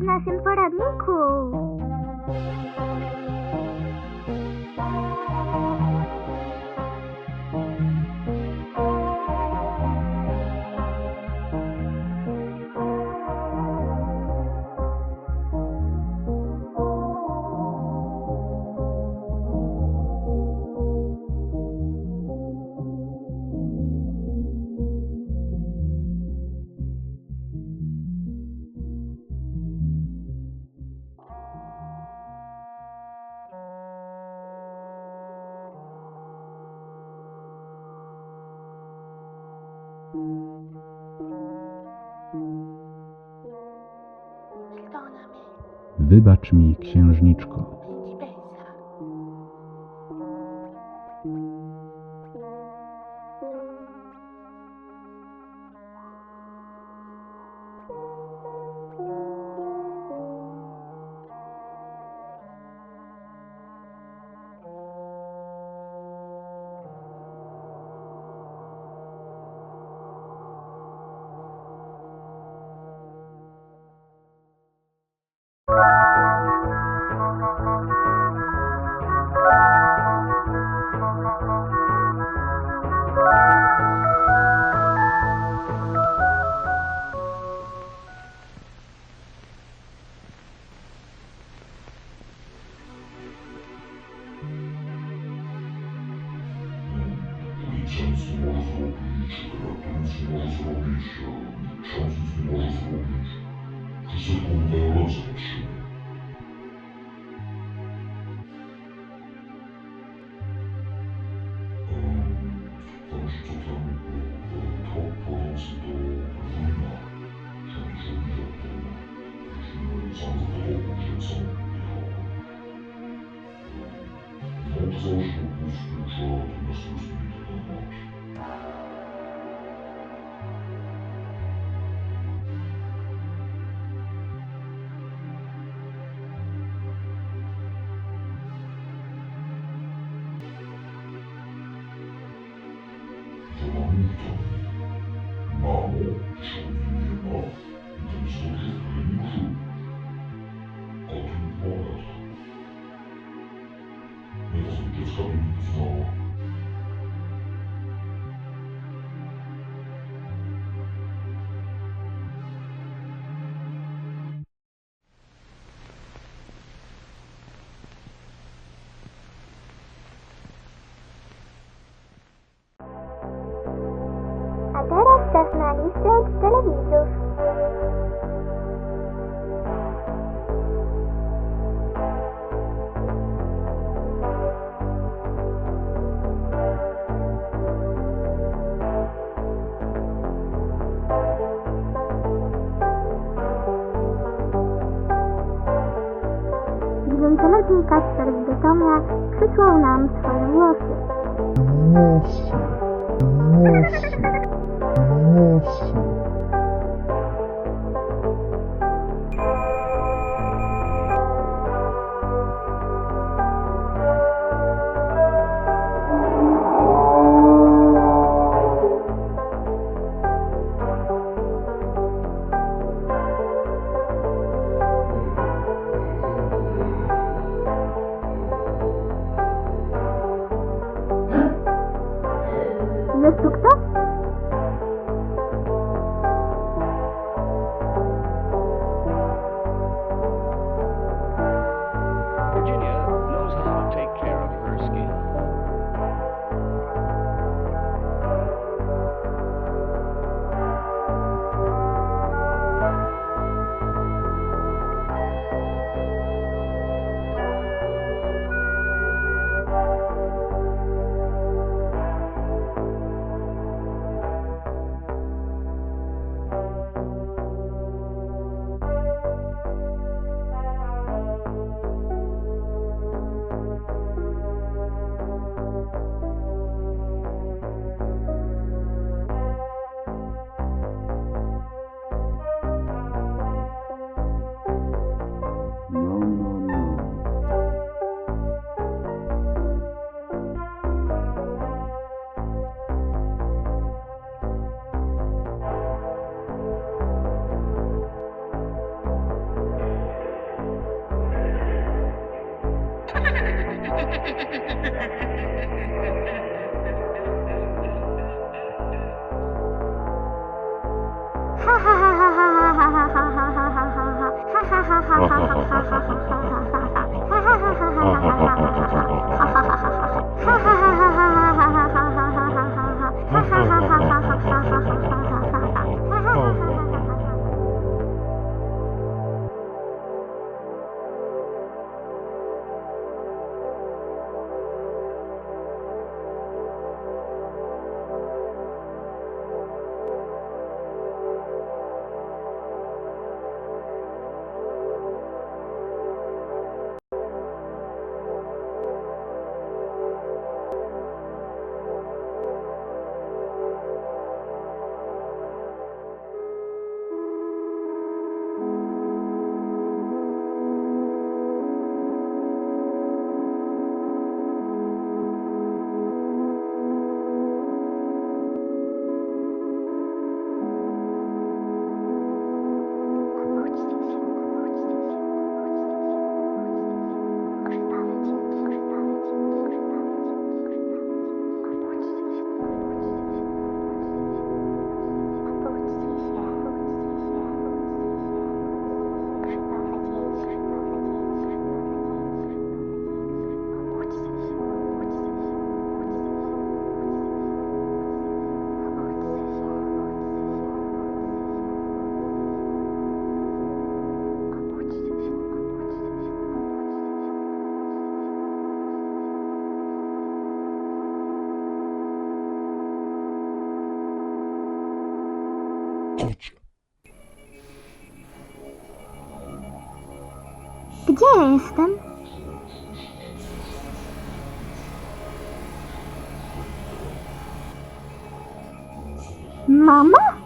nacen para mí. Wybacz mi, księżniczko. sensuosa робіч, рятує зробіч, часу зможе зробіч, що секунда розрішення. Observation of this future, and this is the Je m'amuse tant, ma honte, je suis en. Od telewidzów. Dziewięcioletni z Bytomia przysłał nam swoje głosy. Głosy, głosy, вещи. для спектакля Kocie. Gdzie ja jestem? Mama?